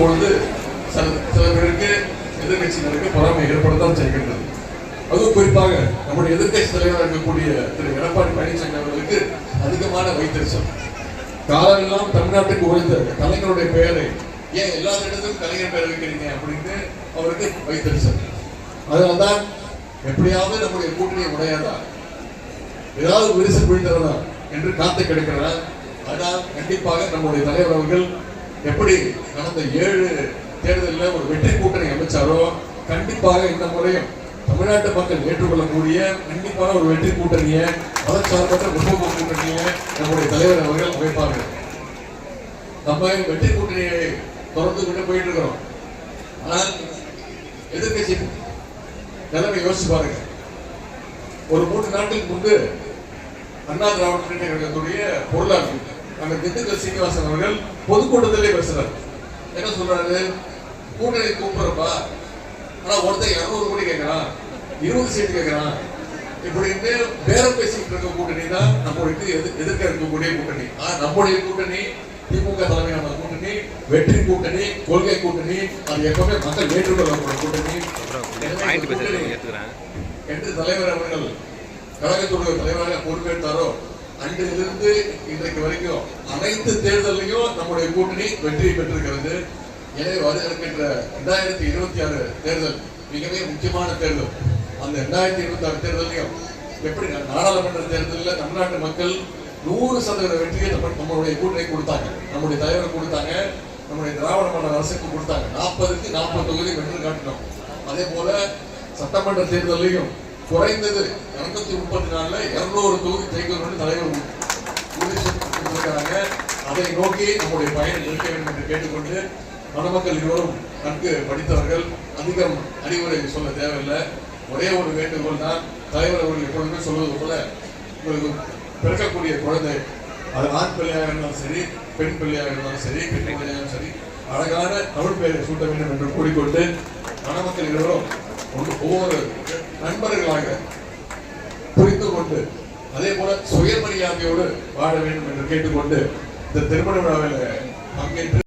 பொழுது சில பேருக்கு எதிர்கட்சியினருக்கு பொறாமை ஏற்படத்தான் செய்கின்றது. அதுவும் குறிப்பாக நம்முடைய எதிர்க்கட்சி தலைவராக இருக்கக்கூடிய திரு எடப்பாடி பழனிசாமி அவர்களுக்கு அதிகமான வைத்தறிச்சல். காலமெல்லாம் தமிழ்நாட்டுக்கு உழைத்த கலைஞருடைய பெயரை ஏன் எல்லா இடத்திலும் கலைஞர் பெயர் வைக்கிறீங்க அப்படின்னு அவருக்கு வைத்தறிச்சல். அதனால்தான் எப்படியாவது நம்முடைய கூட்டணியை உடையாதா? ஏதாவது விரிசல் விழுந்தவர்தான் என்று காத்து கிடக்கிறார். ஆனால் கண்டிப்பாக நம்முடைய தலைவர் அவர்கள் எப்படி கடந்த ஏழு தேர்தலில் ஒரு வெற்றி கூட்டணி அமைச்சாரோ கண்டிப்பாக இந்த முறையும் தமிழ்நாட்டு மக்கள் ஏற்றுக்கொள்ளக்கூடிய கண்டிப்பான ஒரு வெற்றி கூட்டணியை மதச்சார்பற்ற முற்போக்கு கூட்டணியை நம்முடைய தலைவர் அவர்கள் அமைப்பார்கள். நம்ம வெற்றி கூட்டணியை தொடர்ந்து கொண்டு போயிட்டு இருக்கிறோம். ஆனால் எதிர்கட்சி நிலைமை யோசிச்சு பாருங்க. ஒரு மூன்று நாட்களுக்கு முன்பு அண்ணா திராவிட முன்னேற்ற கழகத்துடைய பொருளாளர் அந்த திண்டுக்கல் சீனிவாசன் அவர்கள் பொதுக்கூட்டத்திலே பேசுறாரு. என்ன சொல்றாரு? கூட்டணி கூப்பிடுறப்பா ஆனா ஒருத்தன் இருநூறு கோடி கேட்கறான் இருபது சீட்டு கேட்கறான். இப்படின்னு பேரம் பேசிட்டு இருக்க கூட்டணி தான் நம்மளுக்கு எது எதிர்க்க இருக்கக்கூடிய கூட்டணி. ஆனா நம்முடைய கூட்டணி திமுக தலைமையான கூட்டணி வெற்றி கூட்டணி கொள்கை கூட்டணி அது எப்பவுமே மக்கள் ஏற்றுக்கொள்ளக்கூடிய கூட்டணி. என்று தலைவர் அவர்கள் கழகத்துடைய தலைவராக பொறுப்பேற்றாரோ அன்றிலிருந்து இன்றைக்கு வரைக்கும் அனைத்து தேர்தலையும் நம்முடைய கூட்டணி வெற்றியை பெற்றிருக்கிறது. எனவே வர இருக்கின்ற இரண்டாயிரத்தி இருபத்தி ஆறு தேர்தல் மிகவே முக்கியமான தேர்தல். அந்த இரண்டாயிரத்தி இருபத்தி ஆறு தேர்தலையும் எப்படி நாடாளுமன்ற தேர்தலில் தமிழ்நாட்டு மக்கள் நூறு சதவீத வெற்றியை நம்ம நம்மளுடைய கூட்டணி கொடுத்தாங்க. நம்முடைய தலைவர் கொடுத்தாங்க நம்முடைய திராவிட மாடல் அரசுக்கு கொடுத்தாங்க. நாற்பதுக்கு நாற்பது தொகுதி வென்று காட்டினோம். அதே போல சட்டமன்ற தேர்தலையும் குறைந்தது இருநூத்தி முப்பத்தி நாலுல இருநூறு தொகுதி ஜெயிக்கணும்னு தலைவர் உறுதி அதை நோக்கி நம்முடைய பயணம் இருக்க வேண்டும் என்று கேட்டுக்கொண்டு மணமக்கள் இருவரும் நன்கு படித்தவர்கள். அதிகம் அறிவுரை சொல்ல தேவையில்லை. ஒரே ஒரு வேண்டுகோள் தான் தலைவர் அவர்கள் எப்பொழுதுமே சொல்வது போல உங்களுக்கு பிறக்கக்கூடிய குழந்தை அது ஆண் பிள்ளையாக இருந்தாலும் சரி பெண் பிள்ளையாக இருந்தாலும் சரி பெண் குழந்தையாகவும் சரி அழகான தமிழ் பெயரை சூட்ட வேண்டும் என்று கூறிக்கொண்டு மணமக்கள் இருவரும் ஒன்று- ஒவ்வொரு நண்பர்களாக புரிந்து கொண்டு அதே போல சுயமரியாதையோடு வாழ வேண்டும் என்று கேட்டுக்கொண்டு இந்த திருமண விழாவில் பங்கேற்று